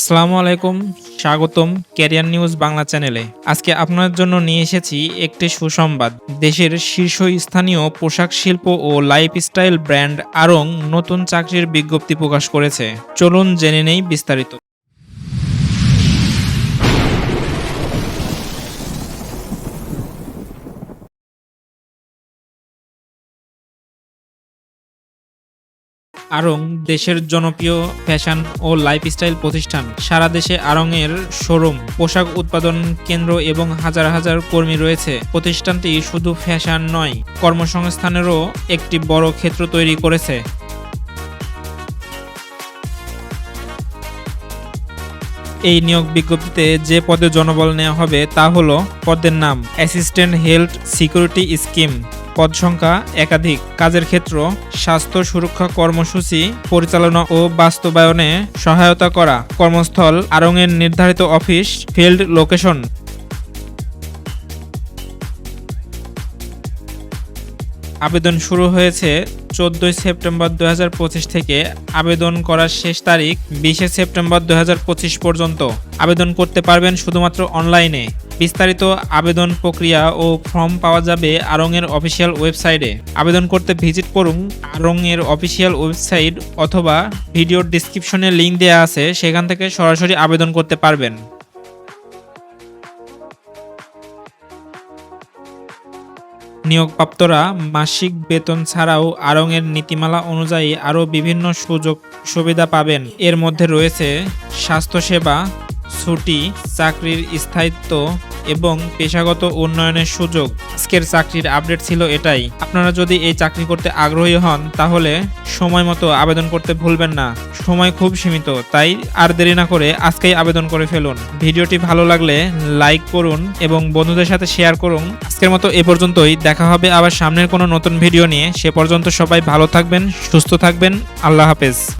আসসালামু আলাইকুম, স্বাগতম ক্যারিয়ার নিউজ বাংলা চ্যানেলে। আজকে আপনার জন্য নিয়ে এসেছি একটি সুসংবাদ। দেশের শীর্ষস্থানীয় পোশাক শিল্প ও লাইফস্টাইল ব্র্যান্ড আরং নতুন চাকরির বিজ্ঞপ্তি প্রকাশ করেছে। চলুন জেনে নেই বিস্তারিত। আড়ং দেশের জনপ্রিয় ফ্যাশন ও লাইফস্টাইল প্রতিষ্ঠান। সারা দেশে আড়ংয়ের শোরুম, পোশাক উৎপাদন কেন্দ্র এবং হাজার হাজার কর্মী রয়েছে। প্রতিষ্ঠানটি শুধু ফ্যাশন নয়, কর্মসংস্থানেরও একটি বড় ক্ষেত্র তৈরি করেছে। এই নিয়োগ বিজ্ঞপ্তিতে যে পদে জনবল নেওয়া হবে তা হলো, পদের নাম, অ্যাসিস্ট্যান্ট হেলথ সিকিউরিটি স্কিম। পদ সংখ্যা একাধিক। কাজের ক্ষেত্র, স্বাস্থ্য সুরক্ষা কর্মসূচি, পরিচালনা ও বাস্তবায়নে সহায়তা করা, কর্মস্থল, আরঙের নির্ধারিত অফিস, ফিল্ড লোকেশন। আবেদন শুরু হয়েছে চোদ্দোই সেপ্টেম্বর দু হাজার পঁচিশ থেকে। আবেদন করার শেষ তারিখ বিশে সেপ্টেম্বর দু হাজার পঁচিশ পর্যন্ত। আবেদন করতে পারবেন শুধুমাত্র অনলাইনে। বিস্তারিত আবেদন প্রক্রিয়া ও ফর্ম পাওয়া যাবে আরঙের অফিসিয়াল ওয়েবসাইটে। আবেদন করতে ভিজিট করুন আরঙের অফিসিয়াল ওয়েবসাইট অথবা ভিডিওর ডিসক্রিপশনে লিঙ্ক দেওয়া আছে, সেখান থেকে সরাসরি আবেদন করতে পারবেন। নিয়োগপ্রাপ্তরা মাসিক বেতন ছাড়াও আড়ংয়ের নীতিমালা অনুযায়ী আরও বিভিন্ন সুযোগ সুবিধা পাবেন। এর মধ্যে রয়েছে স্বাস্থ্যসেবা ছুটি, চাকরির স্থায়িত্ব এবং পেশাগত উন্নয়নের সুযোগ। আজকের চাকরির আপডেট ছিল এটাই। আপনারা যদি এই চাকরি করতে আগ্রহী হন, তাহলে সময় মতো আবেদন করতে ভুলবেন না। সময় খুব সীমিত, তাই আর দেরি না করে আজকেই আবেদন করে ফেলুন। ভিডিওটি ভালো লাগলে লাইক করুন এবং বন্ধুদের সাথে শেয়ার করুন। আজকের মতো এ পর্যন্তই। দেখা হবে আবার সামনের কোনো নতুন ভিডিও নিয়ে। সে পর্যন্ত সবাই ভালো থাকবেন, সুস্থ থাকবেন। আল্লাহ হাফেজ।